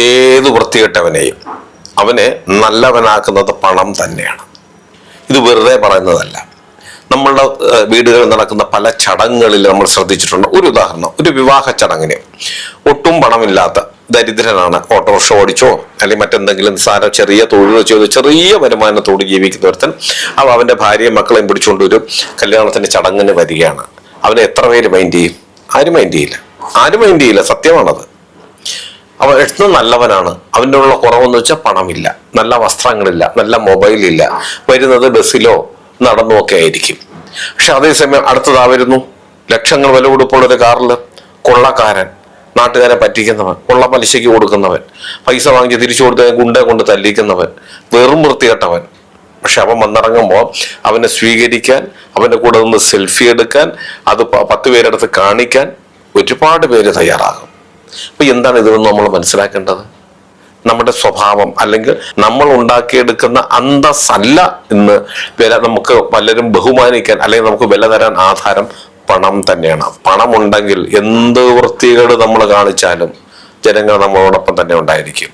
ഏത് വൃത്തികെട്ടവനെയും അവനെ നല്ലവനാക്കുന്നത് പണം തന്നെയാണ്. ഇത് വെറുതെ പറയുന്നതല്ല. നമ്മളുടെ വീടുകളിൽ നടക്കുന്ന പല ചടങ്ങുകളിൽ നമ്മൾ ശ്രദ്ധിച്ചിട്ടുണ്ട്. ഒരു ഉദാഹരണം ഒരു വിവാഹ ചടങ്ങിന്. ഒട്ടും പണമില്ലാത്ത ദരിദ്രനാണ് ഓട്ടോറിക്ഷ ഓടിച്ചോ അല്ലെങ്കിൽ മറ്റെന്തെങ്കിലും സാരം ചെറിയ തൊഴിൽ വെച്ചോ ചെറിയ വരുമാനത്തോട് ജീവിക്കുന്ന ഒരുത്തൻ അവ അവന്റെ ഭാര്യയും മക്കളെയും പിടിച്ചുകൊണ്ട് ഒരു കല്യാണത്തിന്റെ ചടങ്ങിന് വരികയാണ്. അവനെ എത്ര പേര് മൈൻഡ് ചെയ്യും? ആരും മൈൻഡ് ചെയ്യില്ല. ആരും മൈൻഡ് ചെയ്യില്ല. സത്യമാണത്. അവൻ എത്ര നല്ലവനാണ്. അവന്റെ ഉള്ള കുറവെന്ന് വെച്ചാൽ പണമില്ല. നല്ല വസ്ത്രങ്ങളില്ല നല്ല മൊബൈലില്ല. വരുന്നത് ബസ്സിലോ നടന്നോ ഒക്കെ ആയിരിക്കും. പക്ഷെ അതേസമയം അടുത്തതാ വരുന്നു. ലക്ഷങ്ങൾ വില കൊടുപ്പുള്ള ഒരു കാറിൽ കൊള്ളക്കാരൻ നാട്ടുകാരെ പറ്റിക്കുന്നവൻ കൊള്ള പലിശയ്ക്ക് കൊടുക്കുന്നവൻ പൈസ വാങ്ങി തിരിച്ചു കൊടുത്ത ഗുണ്ട കൊണ്ട് തല്ലിക്കുന്നവൻ വെറും വൃത്തികെട്ടവൻ. പക്ഷെ അവൻ വന്നിറങ്ങുമ്പോൾ അവനെ സ്വീകരിക്കാൻ അവന്റെ കൂടെ നിന്ന് സെൽഫി എടുക്കാൻ അത് പത്ത് പേരെടുത്ത് കാണിക്കാൻ ഒരുപാട് പേര് തയ്യാറാകും. അപ്പൊ എന്താണ് ഇതെന്ന് നമ്മൾ മനസ്സിലാക്കേണ്ടത്? നമ്മുടെ സ്വഭാവം അല്ലെങ്കിൽ നമ്മൾ ഉണ്ടാക്കിയെടുക്കുന്ന അന്തസ്സല്ല ഇന്ന് വില നമുക്ക് പലരും ബഹുമാനിക്കാൻ അല്ലെങ്കിൽ നമുക്ക് വില തരാൻ ആധാരം പണം തന്നെയാണ്. പണമുണ്ടെങ്കിൽ എന്ത് വൃത്തികേട് നമ്മൾ കാണിച്ചാലും ജനങ്ങൾ നമ്മളോടൊപ്പം തന്നെ ഉണ്ടായിരിക്കും.